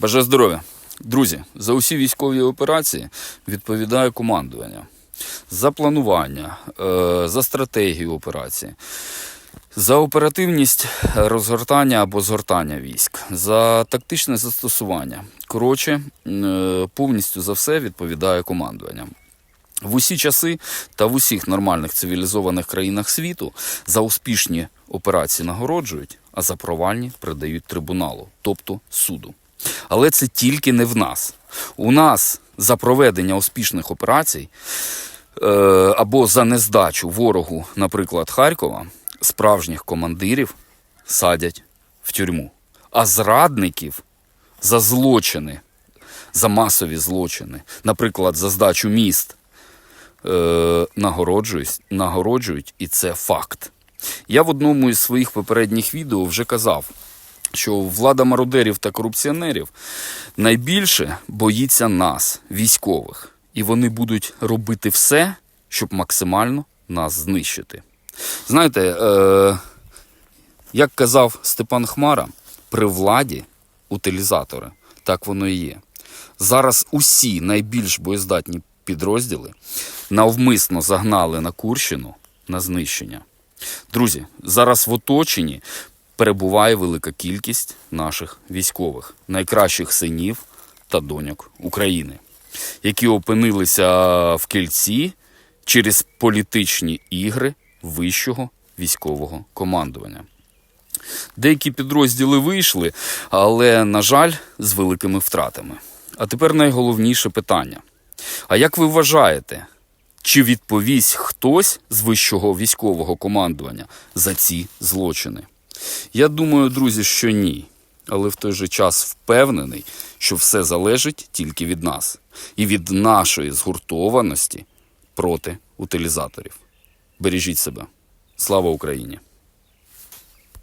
Бажаю здоров'я. Друзі, за усі військові операції відповідає командування. За планування, е, за стратегію операції, за оперативність розгортання або згортання військ, за тактичне застосування. Коротше, е, повністю за все відповідає командування. В усі часи та в усіх нормальних цивілізованих країнах світу за успішні операції нагороджують, а за провальні придають трибуналу, тобто суду. Але це тільки не в нас. У нас за проведення успішних операцій е, або за нездачу ворогу, наприклад, Харкова, справжніх командирів садять в тюрму, а зрадників за злочини, за масові злочини, наприклад, за здачу міст, е, нагороджують, нагороджують, і це факт. Я в одному із своїх попередніх відео вже казав, що влада мародерів та корупціонерів найбільше боїться нас, військових, і вони будуть робити все, щоб максимально нас знищити. Знаєте, е, як казав Степан Хмара, при владі утилізатори, так воно і є. Зараз усі найбільш боєздатні підрозділи навмисно загнали на Курщину на знищення. Друзі, зараз в оточенні перебуває велика кількість наших військових, найкращих синів та доньок України, які опинилися в кільці через політичні ігри вищого військового командування. Деякі підрозділи вийшли, але, на жаль, з великими втратами. А тепер найголовніше питання. А як ви вважаєте, чи відповість хтось з вищого військового командування за ці злочини? Я думаю, друзі, що ні. Але в той же час впевнений, що все залежить тільки від нас і від нашої згуртованості проти утилізаторів. Бережіть себе. Слава Україні!